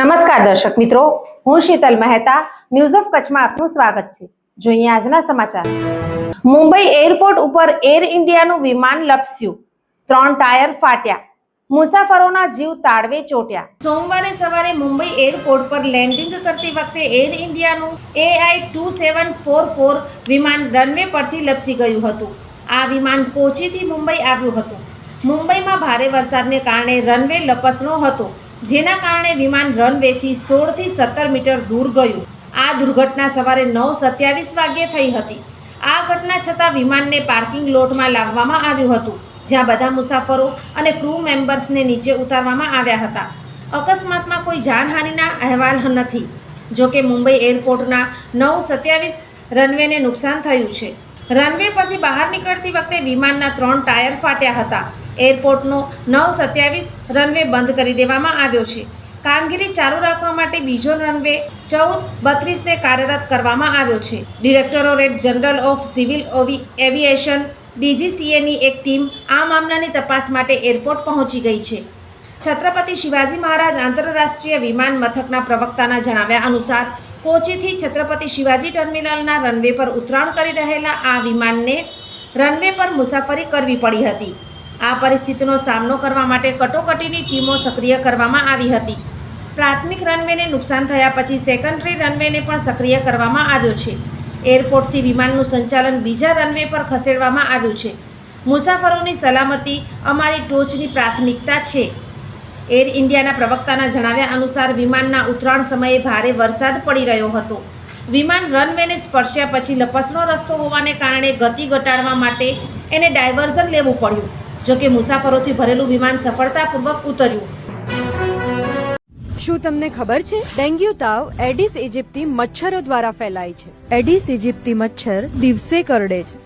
નમસ્કાર દર્શક મિત્રો, હું શીતલ મહેતા ન્યૂઝ ઓફ કચ્છમાં આપનું સ્વાગત છે. જોઈએ આજના સમાચાર. મુંબઈ એરપોર્ટ ઉપર એર ઇન્ડિયાનું વિમાન લપસ્યું. ત્રણ ટાયર ફાટ્યા. મુસાફરોના જીવ તાળવે ચોટ્યા. સોમવારે સવારે મુંબઈ એરપોર્ટ પર લેન્ડિંગ કરતી વખતે air ઇન્ડિયાનું AI two seven four four વિમાન રનવે પરથી લપસી ગયું હતું. આ વિમાન કોચીથી મુંબઈ આવ્યું હતું. મુંબઈમાં ભારે વરસાદને કારણે રનવે લપસણો હતો. જેના કારણે વિમાન રનવેથી સોળથી સત્તર મીટર દૂર ગયું. આ દુર્ઘટના સવારે નવ સત્યાવીસ વાગ્યે થઈ હતી. આ ઘટના છતાં વિમાનને પાર્કિંગ લોટમાં લાવવામાં આવ્યું હતું, જ્યાં બધા મુસાફરો અને ક્રૂ મેમ્બર્સને નીચે ઉતારવામાં આવ્યા હતા. અકસ્માતમાં કોઈ જાનહાનિના અહેવાલ નથી. જોકે મુંબઈ એરપોર્ટના નવ સત્યાવીસ રનવેને નુકસાન થયું છે. રનવે પરથી બહાર નીકળતી વખતે વિમાનના ત્રણ ટાયર ફાટ્યા હતા. એરપોર્ટનો નવ સત્યાવીસ રનવે બંધ કરી દેવામાં આવ્યો છે. કામગીરી ચાલુ રાખવા માટે બીજો રનવે ચૌદ, બત્રીસને કાર્યરત કરવામાં આવ્યો છે. Directorate general of civil aviation ડીજીસીએની એક ટીમ આ મામલાની તપાસ માટે એરપોર્ટ પહોંચી ગઈ છે. છત્રપતિ શિવાજી મહારાજ આંતરરાષ્ટ્રીય વિમાન મથકના પ્રવક્તાના જણાવ્યા અનુસાર કોચીથી છત્રપતિ શિવાજી ટર્મિનલના રનવે પર ઉતરાણ કરી રહેલા આ વિમાનને રનવે પર મુસાફરી કરવી પડી હતી. આ પરિસ્થિતિનો સામનો કરવા માટે કટોકટીની ટીમો સક્રિય કરવામાં આવી હતી. પ્રાથમિક રનવેને નુકસાન થયા પછી સેકન્ડરી રનવેને પણ સક્રિય કરવામાં આવ્યો છે. એરપોર્ટથી વિમાનનું સંચાલન બીજા રનવે પર ખસેડવામાં આવ્યું છે. મુસાફરોની સલામતી અમારી ટોચની પ્રાથમિકતા છે. એર ઇન્ડિયાના પ્રવક્તાના જણાવ્યા અનુસાર વિમાનના ઉતરાણ સમયે ભારે વરસાદ પડી રહ્યો હતો. વિમાન રનવેને સ્પર્શ્યા પછી લપસનો રસ્તો હોવાને કારણે ગતિ ઘટાડવા માટે એને ડાયવર્ઝન લેવું પડ્યું, જોકે મુસાફરોથી ભરેલું વિમાન સફળતાપૂર્વક ઉતર્યું. શું તમને ખબર છે? ડેન્ગ્યુ તાવ એડિસ ઇજિપ્તી મચ્છરો દ્વારા ફેલાય છે. એડિસ ઇજિપ્તી મચ્છર દિવસે કરડે છે.